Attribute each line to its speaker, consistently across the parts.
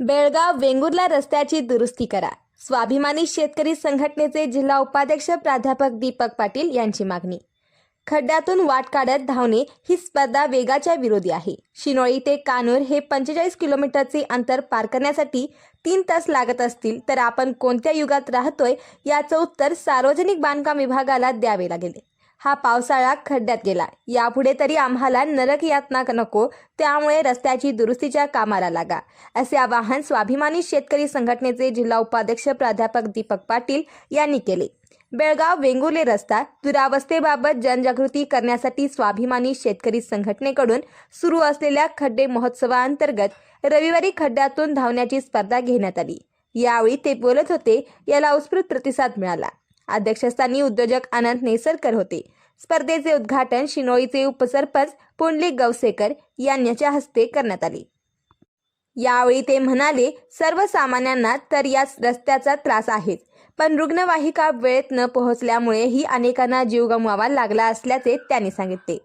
Speaker 1: बेळगाव वेंगुर्ला रस्त्याची दुरुस्ती करा. स्वाभिमानी शेतकरी संघटनेचे जिल्हा उपाध्यक्ष प्राध्यापक दीपक पाटील यांची मागणी. खड्ड्यातून वाट काढत धावणे ही स्पर्धा वेगाच्या विरोधी आहे. शिनोळी ते कानूर हे पंचेचाळीस किलोमीटरचे अंतर पार करण्यासाठी तीन तास लागत असतील तर आपण कोणत्या युगात राहतोय याचं उत्तर सार्वजनिक बांधकाम विभागाला द्यावे लागेल. हा पावसाळा खड्ड्यात गेला. यापुढे तरी आम्हाला नरक यातना नको त्यामुळे रस्त्याची दुरुस्तीच्या कामाला लागा. असे आवाहन स्वाभिमानी शेतकरी संघटनेचे जिल्हा उपाध्यक्ष प्राध्यापक दीपक पाटील यांनी केले. बेळगाव वेंगुर्ले रस्ता दुरावस्थेबाबत जनजागृती करण्यासाठी स्वाभिमानी शेतकरी संघटनेकडून सुरू असलेल्या खड्डे महोत्सवाअंतर्गत रविवारी खड्ड्यातून धावण्याची स्पर्धा घेण्यात आली. यावेळी ते बोलत होते याला उत्स्फूर्त प्रतिसाद मिळाला. अध्यक्षस्थानी उद्योजक अनंत नेसरकर होते. स्पर्धेचे उद्घाटन शिनोळीचे उपसरपंच पुंडलिक गवसेकर यांच्या हस्ते करण्यात आले. यावेळी ते म्हणाले सर्वसामान्यांना तर या रस्त्याचा त्रास आहेच पण रुग्णवाहिका वेळेत न पोहोचल्यामुळेही अनेकांना जीव गमवावा लागला असल्याचे त्यांनी सांगितले.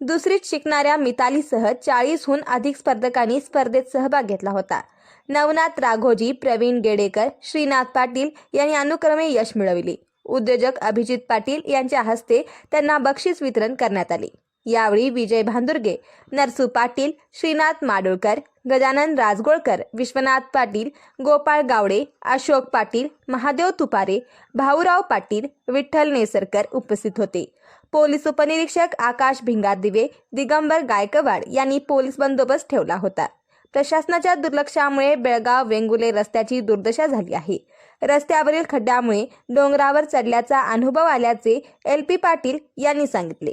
Speaker 1: दुसरीत शिकणाऱ्या मितालीसह चाळीसहून अधिक स्पर्धकांनी स्पर्धेत सहभाग घेतला होता. नवनाथ राघोजी प्रवीण गेडेकर श्रीनाथ पाटील यांनी अनुक्रमे यश मिळविले. उद्योजक अभिजित पाटील यांच्या हस्ते त्यांना बक्षीस वितरण करण्यात आले. यावेळी विजय भांदुर्गे नरसू पाटील श्रीनाथ माडुळकर गजानन राजगोळकर विश्वनाथ पाटील गोपाळ गावडे अशोक पाटील महादेव तुपारे भाऊराव पाटील विठ्ठल नेसरकर उपस्थित होते. पोलीस उपनिरीक्षक आकाश भिंगार दिवे दिगंबर गायकवाड यांनी पोलीस बंदोबस्त ठेवला होता. प्रशासनाच्या दुर्लक्षामुळे बेळगाव वेंगुले रस्त्याची दुर्दशा झाली आहे. रस्त्यावरील खड्ड्यामुळे डोंगरावर चढल्याचा अनुभव आल्याचे एल पी पाटील यांनी सांगितले.